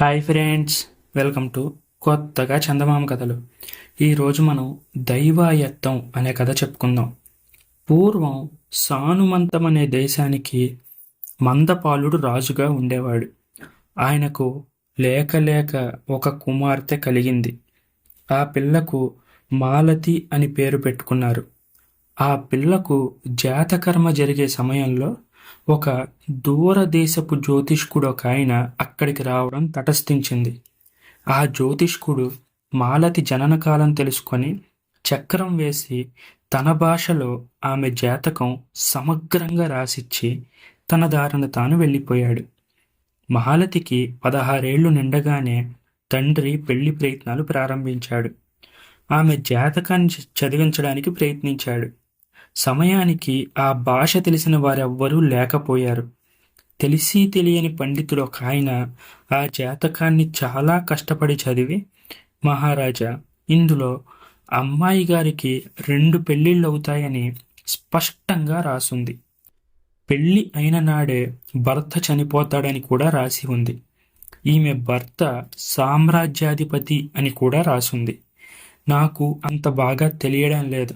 Hi friends welcome to కొత్తగా చందమామ కథలు. ఈరోజు మనం దైవాయత్తం అనే కథ చెప్పుకుందాం. పూర్వం సానుమంతం అనే దేశానికి మందపాలుడు రాజుగా ఉండేవాడు. ఆయనకు లేక లేక ఒక కుమార్తె కలిగింది. ఆ పిల్లకు మాలతి అని పేరు పెట్టుకున్నారు. ఆ పిల్లకు జాతకర్మ జరిగే సమయంలో ఒక దూరదేశపు జ్యోతిష్కుడు ఒక ఆయన అక్కడికి రావడం తటస్థించింది. ఆ జ్యోతిష్కుడు మాలతి జననకాలం తెలుసుకొని చక్రం వేసి తన భాషలో ఆమె జాతకం సమగ్రంగా రాసిచ్చి తన దారిన తాను వెళ్ళిపోయాడు. మాలతికి పదహారేళ్ళు నిండగానే తండ్రి పెళ్ళి ప్రయత్నాలు ప్రారంభించాడు. ఆమె జాతకాన్ని చదివించడానికి ప్రయత్నించాడు. సమయానికి ఆ భాష తెలిసిన వారెవ్వరూ లేకపోయారు. తెలిసి తెలియని పండితుడు ఒక ఆయన ఆ జాతకాన్ని చాలా కష్టపడి చదివి మహారాజా ఇందులో అమ్మాయి గారికి రెండు పెళ్ళిళ్ళు అవుతాయని స్పష్టంగా రాసుంది. పెళ్ళి అయిన నాడే భర్త చనిపోతాడని కూడా రాసి ఉంది. ఈమె భర్త సామ్రాజ్యాధిపతి అని కూడా రాసుంది. నాకు అంత బాగా తెలియడం లేదు.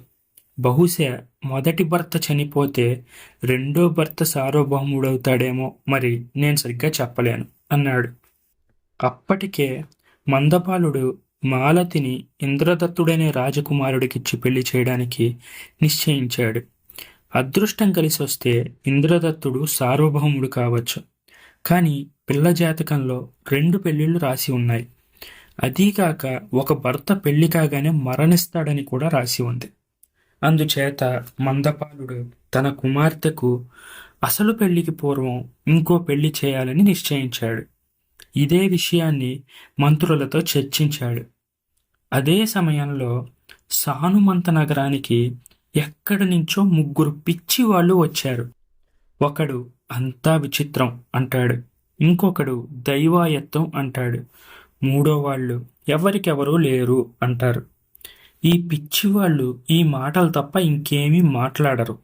బహుశా మొదటి భర్త చనిపోతే రెండో భర్త సార్వభౌముడవుతాడేమో మరి నేను సరిగ్గా చెప్పలేను అన్నాడు. అప్పటికే మందపాలుడు మాలతిని ఇంద్రదత్తుడనే రాజకుమారుడికిచ్చి పెళ్ళి చేయడానికి నిశ్చయించాడు. అదృష్టం కలిసి వస్తే ఇంద్రదత్తుడు సార్వభౌముడు కావచ్చు. కానీ పిల్ల జాతకంలో రెండు పెళ్ళిళ్ళు రాసి ఉన్నాయి. అదీకాక ఒక భర్త పెళ్ళి కాగానే మరణిస్తాడని కూడా రాసి ఉంది. అందుచేత మందపాలుడు తన కుమార్తెకు అసలు పెళ్ళికి పూర్వం ఇంకో పెళ్ళి చేయాలని నిశ్చయించాడు. ఇదే విషయాన్ని మంత్రులతో చర్చించాడు. అదే సమయంలో సానుమంత నగరానికి ఎక్కడి నుంచో ముగ్గురు పిచ్చి వాళ్ళు వచ్చారు. ఒకడు అంతా విచిత్రం అంటాడు. ఇంకొకడు దైవాయత్తం అంటాడు. మూడో వాళ్ళు ఎవరికెవరూ లేరు అంటారు. ఈ పిచ్చివాళ్ళు ఈ మాటలు తప్ప ఇంకేమీ మాట్లాడరు.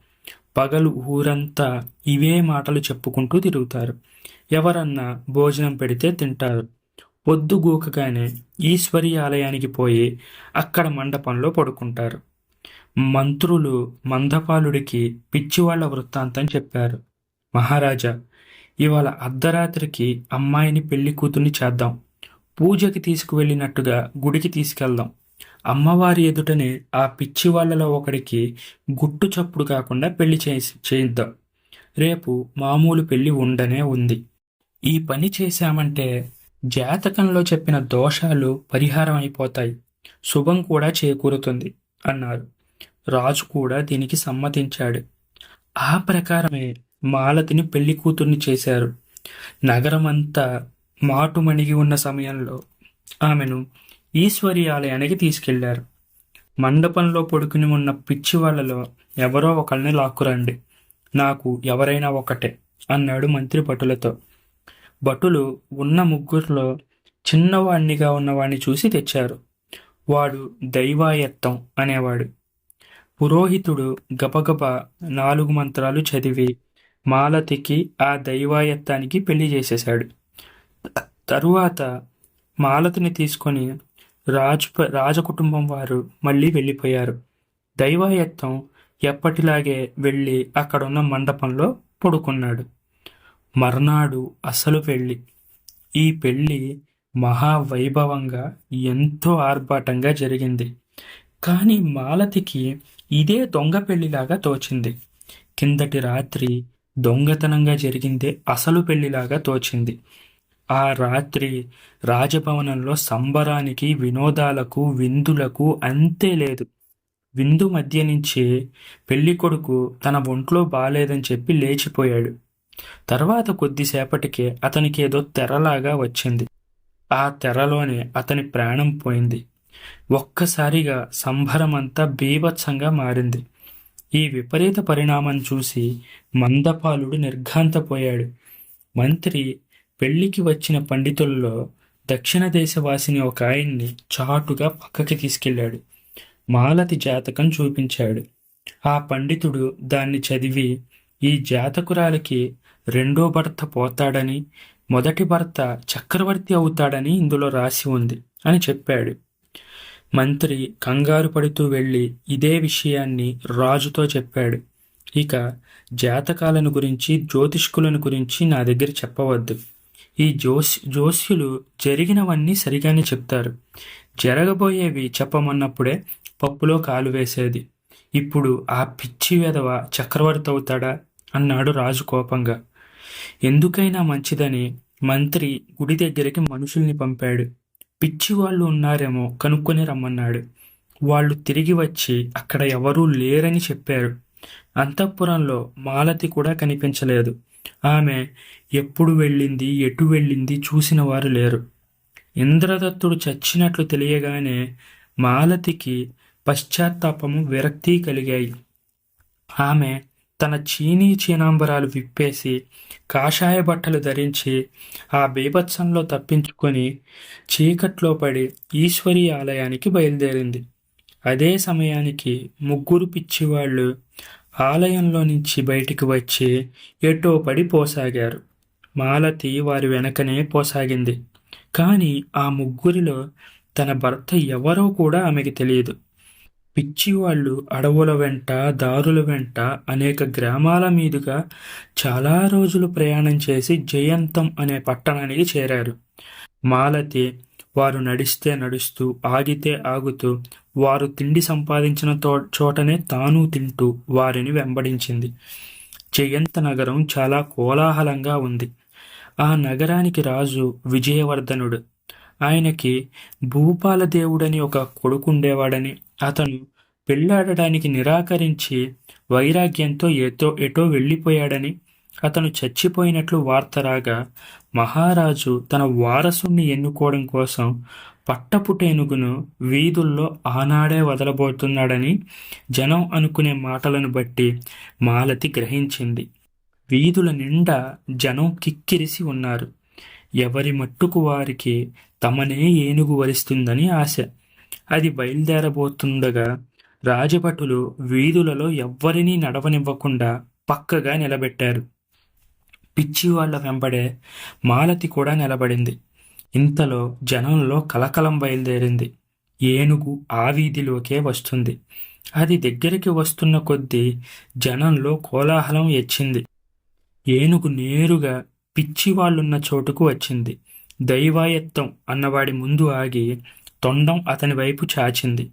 పగలు ఊరంతా ఇవే మాటలు చెప్పుకుంటూ తిరుగుతారు. ఎవరన్నా భోజనం పెడితే తింటారు. పొద్దుగూకగానే ఈశ్వరి ఆలయానికి పోయి అక్కడ మండపంలో పడుకుంటారు. మంత్రులు మందపాలుడికి పిచ్చివాళ్ళ వృత్తాంతం చెప్పారు. మహారాజా ఇవాళ అర్ధరాత్రికి అమ్మాయిని పెళ్ళి కూతుర్ని చేద్దాం. పూజకి తీసుకువెళ్ళినట్టుగా గుడికి తీసుకెళ్దాం. అమ్మవారి ఎదుటనే ఆ పిచ్చి వాళ్ళలో ఒకడికి గుట్టు చప్పుడు కాకుండా పెళ్ళి చేసి చేయిద్దాం. రేపు మామూలు పెళ్ళి ఉండనే ఉంది. ఈ పని చేశామంటే జాతకంలో చెప్పిన దోషాలు పరిహారం అయిపోతాయి. శుభం కూడా చేకూరుతుంది అన్నారు. రాజు కూడా దీనికి సమ్మతించాడు. ఆ ప్రకారమే మాలతిని పెళ్ళి కూతుర్ని చేశారు. నగరమంతా మాటుమణిగి ఉన్న సమయంలో ఆమెను ఈశ్వరి ఆలయానికి తీసుకెళ్ళారు. మండపంలో పడుకుని ఉన్న పిచ్చి వాళ్ళలో ఎవరో ఒకళ్ళని లాక్కురండి. నాకు ఎవరైనా ఒకటే అన్నాడు మంత్రి భటులతో. భటులు ఉన్న ముగ్గురులో చిన్నవాణ్ణిగా ఉన్నవాణ్ణి చూసి తెచ్చారు. వాడు దైవాయత్తం అనేవాడు. పురోహితుడు గబగబ నాలుగు మంత్రాలు చదివి మాలతికి ఆ దైవాయత్తానికి పెళ్ళి చేసేశాడు. తరువాత మాలతిని తీసుకొని రాజు రాజకుటుంబం వారు మళ్ళీ వెళ్ళిపోయారు. దైవాయత్తం ఎప్పటిలాగే వెళ్ళి అక్కడున్న మండపంలో పడుకున్నాడు. మర్నాడు అసలు పెళ్ళి. ఈ పెళ్ళి మహావైభవంగా ఎంతో ఆర్భాటంగా జరిగింది. కానీ మాలతికి ఇదే దొంగ పెళ్ళిలాగా తోచింది. కిందటి రాత్రి దొంగతనంగా జరిగిందే అసలు పెళ్ళిలాగా తోచింది. ఆ రాత్రి రాజభవనంలో సంబరానికి వినోదాలకు విందులకు అంతే లేదు. విందు మధ్య నుంచి పెళ్ళి కొడుకు తన ఒంట్లో బాలేదని చెప్పి లేచిపోయాడు. తర్వాత కొద్దిసేపటికే అతనికి ఏదో తెరలాగా వచ్చింది. ఆ తెరలోనే అతని ప్రాణం పోయింది. ఒక్కసారిగా సంభరమంతా బీభత్సంగా మారింది. ఈ విపరీత పరిణామం చూసి మందపాలుడు నిర్ఘాంతపోయాడు. మంత్రి పెళ్ళికి వచ్చిన పండితుల్లో దక్షిణ దేశవాసిని ఒక ఆయన్ని చాటుగా పక్కకి తీసుకెళ్ళాడు. మాలతి జాతకం చూపించాడు. ఆ పండితుడు దాన్ని చదివి ఈ జాతకురాలికి రెండో భర్త పోతాడని మొదటి భర్త చక్రవర్తి అవుతాడని ఇందులో రాసి ఉంది అని చెప్పాడు. మంత్రి కంగారు పడుతూ వెళ్ళి ఇదే విషయాన్ని రాజుతో చెప్పాడు. ఇక జాతకాలను గురించి జ్యోతిష్కులను గురించి నా దగ్గర చెప్పవద్దు. ఈ జోస్ జోస్యులు జరిగినవన్నీ సరిగానే చెప్తారు. జరగబోయేవి చెప్పమన్నప్పుడే పప్పులో కాలు వేసేది. ఇప్పుడు ఆ పిచ్చి వెధవ చక్రవర్తి అవుతాడా? అన్నాడు రాజు కోపంగా. ఎందుకైనా మంచిదని మంత్రి గుడి దగ్గరికి మనుషుల్ని పంపాడు. పిచ్చి వాళ్ళు ఉన్నారేమో కనుక్కొని రమ్మన్నాడు. వాళ్ళు తిరిగి వచ్చి అక్కడ ఎవరూ లేరని చెప్పారు. అంతఃపురంలో మాలతి కూడా కనిపించలేదు. ఆమె ఎప్పుడు వెళ్ళింది ఎటు వెళ్ళింది చూసిన వారు లేరు. ఇంద్రదత్తుడు చచ్చినట్లు తెలియగానే మాలతికి పశ్చాత్తాపము విరక్తి కలిగాయి. ఆమె తన చీనీ చీనాంబరాలు విప్పేసి కాషాయ బట్టలు ధరించి ఆ బీభత్సంలో తప్పించుకొని చీకట్లో పడి ఈశ్వరి ఆలయానికి బయలుదేరింది. అదే సమయానికి ముగ్గురు పిచ్చివాళ్ళు ఆలయంలో నుంచి బయటికి వచ్చి ఎటో పడి పోసాగారు. మాలతి వారి వెనకనే పోసాగింది. కానీ ఆ ముగ్గురిలో తన భర్త ఎవరో కూడా ఆమెకి తెలియదు. పిచ్చివాళ్ళు అడవుల వెంట దారుల వెంట అనేక గ్రామాల మీదుగా చాలా రోజులు ప్రయాణం చేసి జయంతం అనే పట్టణానికి చేరారు. మాలతి వారు నడిస్తే నడుస్తూ ఆగితే ఆగుతూ వారు తిండి సంపాదించిన తో చోటనే తాను తింటూ వారిని వెంబడించింది. జయంత నగరం చాలా కోలాహలంగా ఉంది. ఆ నగరానికి రాజు విజయవర్ధనుడు. ఆయనకి భూపాలదేవుడని ఒక కొడుకుండేవాడని అతను పెళ్ళాడడానికి నిరాకరించి వైరాగ్యంతో ఏతో ఎటో వెళ్ళిపోయాడని అతను చచ్చిపోయినట్లు వార్త రాగా మహారాజు తన వారసుణ్ణి ఎన్నుకోవడం కోసం పట్టపుటేనుగును వీధుల్లో ఆనాడే వదలబోతున్నాడని జనం అనుకునే మాటలను బట్టి మాలతి గ్రహించింది. వీధుల నిండా జనం కిక్కిరిసి ఉన్నారు. ఎవరి మట్టుకు వారికి తమనే ఏనుగు వరిస్తుందని ఆశ. అది బయలుదేరబోతుండగా రాజభటులు వీధులలో ఎవ్వరినీ నడవనివ్వకుండా పక్కగా నిలబెట్టారు. పిచ్చి వాళ్ళ వెంబడే మాలతి కూడా నిలబడింది. ఇంతలో జనంలో కలకలం బయలుదేరింది. ఏనుగు ఆ వీధిలోకే వస్తుంది. అది దగ్గరికి వస్తున్న కొద్దీ జనంలో కోలాహలం ఎచ్చింది ఏనుగు నేరుగా పిచ్చి వాళ్ళున్న చోటుకు వచ్చింది. దైవాయత్తం అన్నవాడి ముందు ఆగి తొండం అతని వైపు చాచింది.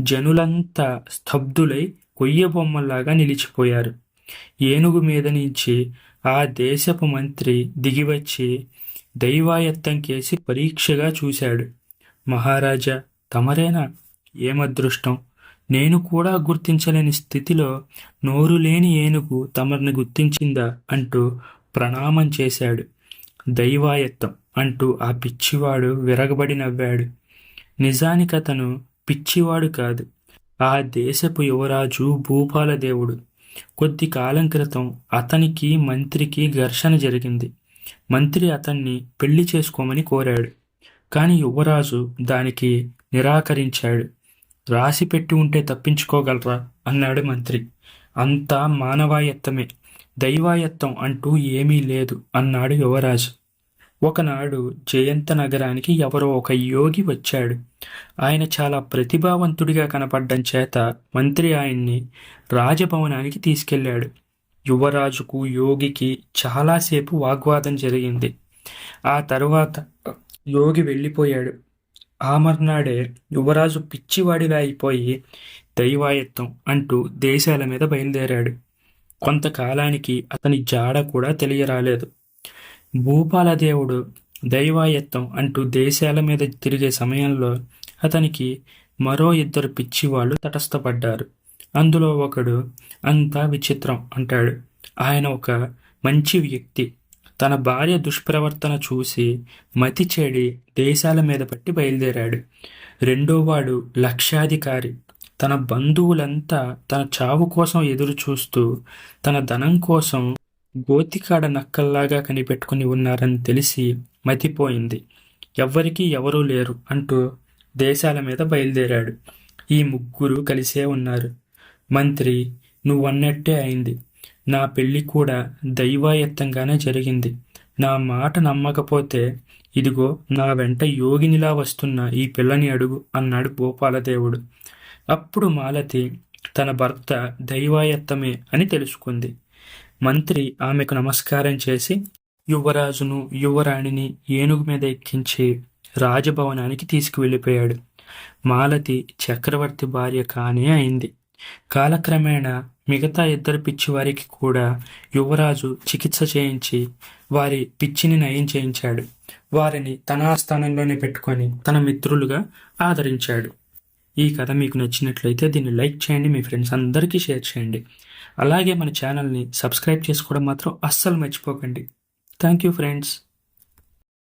జనులంతా స్తబ్దులై కొయ్య బొమ్మల్లాగా నిలిచిపోయారు. ఏనుగు మీద నుంచి ఆ దేశపు మంత్రి దిగివచ్చి దైవాయత్తం కేసి పరీక్షగా చూశాడు. మహారాజా తమరేనా? ఏమదృష్టం? నేను కూడా గుర్తించలేని స్థితిలో నోరు లేని ఏనుగు తమరిని గుర్తించిందా? అంటూ ప్రణామం చేశాడు. దైవాయత్తం అంటూ ఆ పిచ్చివాడు విరగబడి నవ్వాడు. నిజానికి అతను పిచ్చివాడు కాదు. ఆ దేశపు యువరాజు భూపాల దేవుడు. కొద్ది కాలం క్రితం అతనికి మంత్రికి ఘర్షణ జరిగింది. మంత్రి అతన్ని పెళ్ళి చేసుకోమని కోరాడు. కానీ యువరాజు దానికి నిరాకరించాడు. రాసి పెట్టి ఉంటే తప్పించుకోగలరా? అన్నాడు మంత్రి. అంతా మానవాయత్తమే. దైవాయత్తం అంటూ ఏమీ లేదు అన్నాడు యువరాజు. ఒకనాడు జయంత నగరానికి ఎవరో ఒక యోగి వచ్చాడు. ఆయన చాలా ప్రతిభావంతుడిగా కనపడ్డం చేత మంత్రి ఆయన్ని రాజభవనానికి తీసుకెళ్ళాడు యువరాజుకు యోగికి చాలాసేపు వాగ్వాదం జరిగింది. ఆ తరువాత యోగి వెళ్ళిపోయాడు. ఆ మర్నాడే యువరాజు పిచ్చివాడిలా అయిపోయి దైవాయత్తం అంటూ దేశాల మీద బయలుదేరాడు. కొంతకాలానికి అతని జాడ కూడా తెలియరాలేదు. భూపాలదేవుడు దైవాయత్తం అంటూ దేశాల మీద తిరిగే సమయంలో అతనికి మరో ఇద్దరు పిచ్చివాళ్ళు తటస్థపడ్డారు. అందులో ఒకడు అంతా విచిత్రం అంటాడు. ఆయన ఒక మంచి వ్యక్తి. తన భార్య దుష్ప్రవర్తన చూసి మతి చెడి దేశాల మీద పట్టి బయలుదేరాడు. రెండోవాడు లక్షాధికారి. తన బంధువులంతా తన చావు కోసం ఎదురు చూస్తూ తన ధనం కోసం గోతికాడ నక్కల్లాగా కనిపెట్టుకుని ఉన్నారని తెలిసి మతిపోయింది. ఎవ్వరికీ ఎవరూ లేరు అంటూ దేశాల మీద బయలుదేరాడు. ఈ ముగ్గురు కలిసే ఉన్నారు. మంత్రి నువ్వన్నట్టే అయింది. నా పెళ్ళి కూడా దైవాయత్తంగానే జరిగింది. నా మాట నమ్మకపోతే ఇదిగో నా వెంట యోగినిలా వస్తున్న ఈ పిల్లని అడుగు అన్నాడు గోపాలదేవుడు. అప్పుడు మాలతి తన భర్త దైవాయత్తమే అని తెలుసుకుంది. మంత్రి ఆమెకు నమస్కారం చేసి యువరాజును యువరాణిని ఏనుగు మీద ఎక్కించి రాజభవనానికి తీసుకువెళ్ళిపోయాడు. మాలతి చక్రవర్తి భార్య కానే అయింది. కాలక్రమేణా మిగతా ఇద్దరు పిచ్చివారికి కూడా యువరాజు చికిత్స చేయించి వారి పిచ్చిని నయం చేయించాడు. వారిని తన ఆస్థానంలోనే పెట్టుకొని తన మిత్రులుగా ఆదరించాడు. ఈ కథ మీకు నచ్చినట్లయితే దీన్ని లైక్ చేయండి మీ ఫ్రెండ్స్ అందరికీ షేర్ చేయండి. అలాగే మన ఛానల్ని సబ్స్క్రైబ్ చేసుకోవడం మాత్రం అస్సలు మర్చిపోకండి. Thank you friends